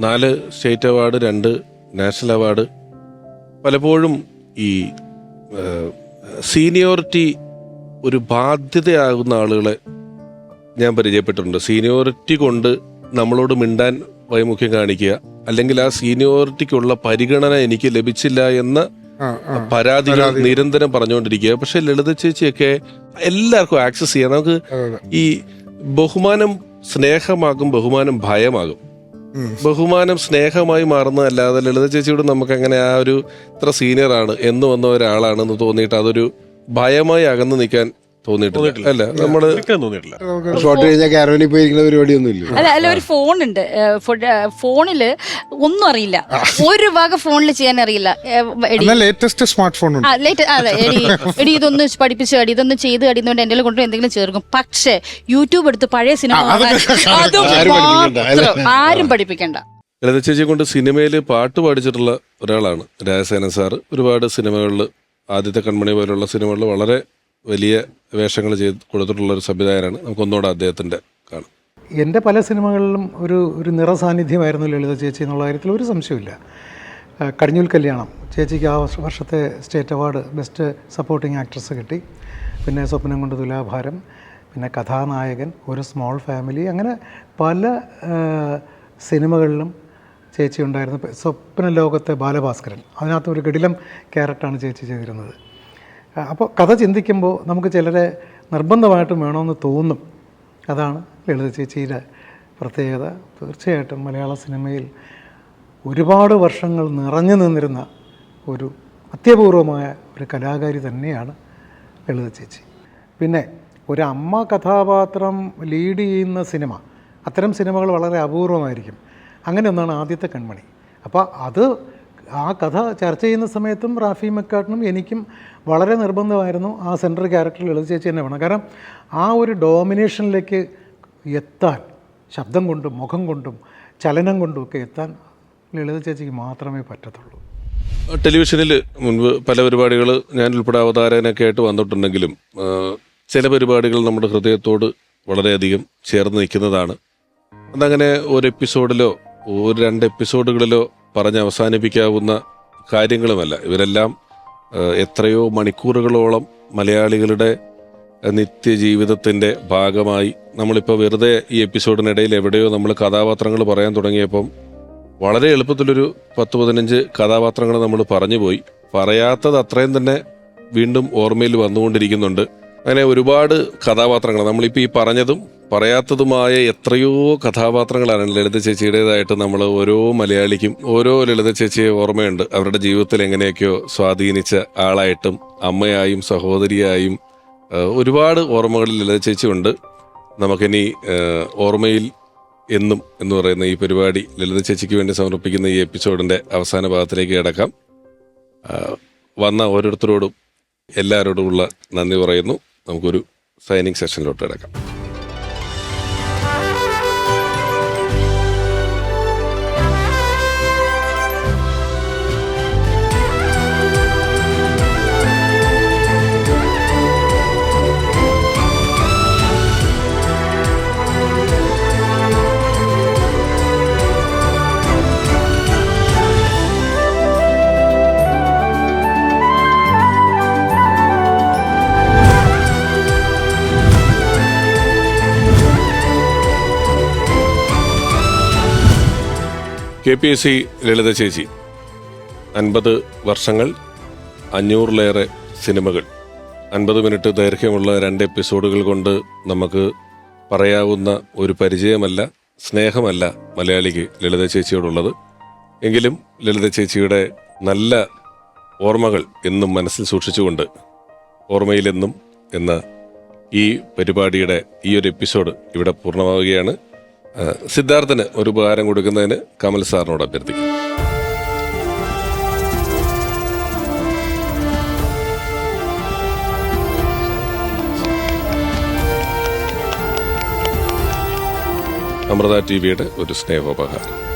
നാല് state award രണ്ട് national award പലപ്പോഴും ഈ സീനിയോറിറ്റി ഒരു ബാധ്യതയാകുന്ന ആളുകളെ ഞാൻ പരിചയപ്പെട്ടിട്ടുണ്ട് സീനിയോറിറ്റി കൊണ്ട് നമ്മളോട് മിണ്ടാൻ വൈമുഖ്യം കാണിക്കുക അല്ലെങ്കിൽ ആ സീനിയോറിറ്റിക്കുള്ള പരിഗണന എനിക്ക് ലഭിച്ചില്ല എന്ന. പരാതികൾ നിരന്തരം പറഞ്ഞുകൊണ്ടിരിക്കുക പക്ഷെ ലളിത ചേച്ചിയൊക്കെ എല്ലാവർക്കും ആക്സസ് ചെയ്യാം നമുക്ക്. ഈ ബഹുമാനം സ്നേഹമാകും ബഹുമാനം ഭയമാകും. ബഹുമാനം സ്നേഹമായി മാറുന്നതല്ലാതെ ലളിത ചേച്ചിയോട് നമുക്ക് അങ്ങനെ ആ ഒരു ഇത്ര സീനിയർ ആണ് എന്ന് വന്ന ഒരാളാണെന്ന് തോന്നിയിട്ട് അതൊരു ഭയമായി അകന്നു നിൽക്കാൻ തോന്നിയിട്ടില്ല. അല്ല? നമ്മൾ തോന്നിയിട്ടില്ല. ഷോട്ട് കഴിഞ്ഞാൽ പോയിരിക്കുന്ന പരിപാടിയൊന്നും ഇല്ല അല്ല അല്ല ഒരു ഫോണുണ്ട്. ഫോണിൽ ഒന്നും അറിയില്ല. ഒരു വക ഫോണിൽ ചെയ്യാൻ അറിയില്ല. എടി. ലേറ്റസ്റ്റ് സ്മാർട്ട് ഫോൺ ഉണ്ട്. ആ ലേറ്റ് അതെ എടി. എടി ഇതൊന്ന് പഠിപ്പിച്ചു കടി ഇതൊന്ന് ചെയ്ത് അടിന്നുകൊണ്ട് എന്റെ കൊണ്ട് എന്തെങ്കിലും ചേർക്കും. പക്ഷെ യൂട്യൂബ് എടുത്ത് പഴയ സിനിമ അത് ആരും പഠിപ്പിക്കണ്ട, അല്ലേ? മാത്രം ആരും പഠിപ്പിക്കണ്ട. ലളിത ചേച്ചിയെ കൊണ്ട് സിനിമയിൽ പാട്ട് പാടിച്ചിട്ടുള്ള ഒരാളാണ് രാജസേന സാറ്. ഒരുപാട് സിനിമകളിൽ ആദ്യത്തെ കൺമണി പോലുള്ള സിനിമകളിൽ വളരെ വലിയ വേഷങ്ങൾ ചെയ്ത് കൊടുത്തിട്ടുള്ള ഒരു സംവിധായകനാണ്. നമുക്കൊന്നുകൂടെ അദ്ദേഹത്തിന്റെ കാണാം. എന്റെ പല സിനിമകളിലും ഒരു ഒരു നിറസാന്നിധ്യമായിരുന്നു ലളിത ചേച്ചി എന്നുള്ള കാര്യത്തിൽ ഒരു സംശയമില്ല കടിഞ്ഞൂൽ കല്യാണം. ചേച്ചിക്ക് ആ വർഷത്തെ state award best supporting actress കിട്ടി. പിന്നെ സ്വപ്നം കൊണ്ട് തുലാഭാരം പിന്നെ കഥാനായകൻ ഒരു സ്മോൾ ഫാമിലി അങ്ങനെ പല സിനിമകളിലും ചേച്ചി ഉണ്ടായിരുന്നു സ്വപ്ന ലോകത്തെ ബാലഭാസ്കരൻ. അതിനകത്ത് ഒരു ഗഡിലം ക്യാരക്ടറാണ് ചേച്ചി ചെയ്തിരുന്നത്. അപ്പോൾ കഥ ചിന്തിക്കുമ്പോൾ നമുക്ക് ചിലരെ നിർബന്ധമായിട്ടും വേണമെന്ന് തോന്നും. അതാണ് ലളിത ചേച്ചിയുടെ പ്രത്യേകത. തീർച്ചയായിട്ടും മലയാള സിനിമയിൽ ഒരുപാട് വർഷങ്ങൾ നിറഞ്ഞു നിന്നിരുന്ന ഒരു അത്യപൂർവമായ ഒരു കലാകാരി തന്നെയാണ് ലളിത ചേച്ചി. പിന്നെ ഒരു അമ്മ കഥാപാത്രം ലീഡ് ചെയ്യുന്ന സിനിമ അത്തരം സിനിമകൾ വളരെ അപൂർവമായിരിക്കും. അങ്ങനെ ഒന്നാണ് ആദ്യത്തെ കൺമണി. അപ്പോൾ അത് ആ കഥ ചർച്ച ചെയ്യുന്ന സമയത്തും റാഫി മെക്കാട്ടിനും എനിക്കും വളരെ നിർബന്ധമായിരുന്നു ആ സെൻട്രൽ ക്യാരക്ടർ ലളിത ചേച്ചി തന്നെ വേണം. കാരണം ആ ഒരു ഡോമിനേഷനിലേക്ക് എത്താൻ ശബ്ദം കൊണ്ടും മുഖം കൊണ്ടും ചലനം കൊണ്ടും ഒക്കെ എത്താൻ ലളിത ചേച്ചിക്ക് മാത്രമേ പറ്റത്തുള്ളൂ. ടെലിവിഷനിൽ മുൻപ് പല പരിപാടികൾ ഞാൻ ഉൾപ്പെടെ അവതാരകനൊക്കെ ആയിട്ട് വന്നിട്ടുണ്ടെങ്കിലും ചില പരിപാടികൾ നമ്മുടെ ഹൃദയത്തോട് വളരെയധികം ചേർന്ന് നിൽക്കുന്നതാണ്. അതങ്ങനെ ഒരു എപ്പിസോഡിലോ ഒരു രണ്ട് എപ്പിസോഡുകളിലോ പറഞ്ഞ് അവസാനിപ്പിക്കാവുന്ന കാര്യങ്ങളുമല്ല. ഇവരെല്ലാം എത്രയോ മണിക്കൂറുകളോളം മലയാളികളുടെ നിത്യജീവിതത്തിന്റെ ഭാഗമായി നമ്മളിപ്പോൾ വെറുതെ ഈ എപ്പിസോഡിനിടയിൽ എവിടെയോ നമ്മൾ കഥാപാത്രങ്ങൾ പറയാൻ തുടങ്ങിയപ്പം വളരെ എളുപ്പത്തിലൊരു പത്ത് പതിനഞ്ച് കഥാപാത്രങ്ങൾ നമ്മൾ പറഞ്ഞുപോയി. പറയാത്തത് അത്രയും തന്നെ വീണ്ടും ഓർമ്മയിൽ വന്നുകൊണ്ടിരിക്കുന്നുണ്ട്. അങ്ങനെ ഒരുപാട് കഥാപാത്രങ്ങൾ. നമ്മളിപ്പോൾ ഈ പറഞ്ഞതും പറയാത്തതുമായ എത്രയോ കഥാപാത്രങ്ങളാണ് ലളിത ചേച്ചിയുടേതായിട്ട് നമ്മൾ ഓരോ മലയാളിക്കും ഓരോ ലളിത ചേച്ചിയെ ഓർമ്മയുണ്ട്. അവരുടെ ജീവിതത്തിൽ എങ്ങനെയൊക്കെയോ സ്വാധീനിച്ച ആളായിട്ടും അമ്മയായും സഹോദരിയായും ഒരുപാട് ഓർമ്മകളിൽ ലളിത ചേച്ചി ഉണ്ട് നമുക്കിനി ഓർമ്മയിൽ എന്നും എന്ന് പറയുന്ന ഈ പരിപാടി ലളിത ചേച്ചിക്ക് വേണ്ടി സമർപ്പിക്കുന്ന ഈ എപ്പിസോഡിന്റെ അവസാന ഭാഗത്തിലേക്ക് കിടക്കാം. വന്ന ഓരോരുത്തരോടും എല്ലാവരോടുമുള്ള നന്ദി പറയുന്നു. നമുക്കൊരു സൈനിങ് സെഷനിലോട്ട് കിടക്കാം. K P S C Lalitha ചേച്ചി അൻപത് വർഷങ്ങൾ അഞ്ഞൂറിലേറെ സിനിമകൾ അൻപത് മിനിറ്റ് ദൈർഘ്യമുള്ള രണ്ട് എപ്പിസോഡുകൾ കൊണ്ട് നമുക്ക് പറയാവുന്ന ഒരു പരിചയമല്ല സ്നേഹമല്ല മലയാളിക്ക് ലളിത ചേച്ചിയോടുള്ളത്. എങ്കിലും ലളിത ചേച്ചിയുടെ നല്ല ഓർമ്മകൾ എന്നും മനസ്സിൽ സൂക്ഷിച്ചുകൊണ്ട് ഓർമ്മയിലെന്നും എന്ന ഈ പരിപാടിയുടെ ഈ ഒരു എപ്പിസോഡ് ഇവിടെ പൂർണമാവുകയാണ്. സിദ്ധാർത്ഥന് ഒരു ഉപകാരം കൊടുക്കുന്നതിന് കമൽ സാറിനോട് അഭ്യർത്ഥിക്കും അമൃത ടി വിയുടെ ഒരു സ്നേഹോപഹാരം.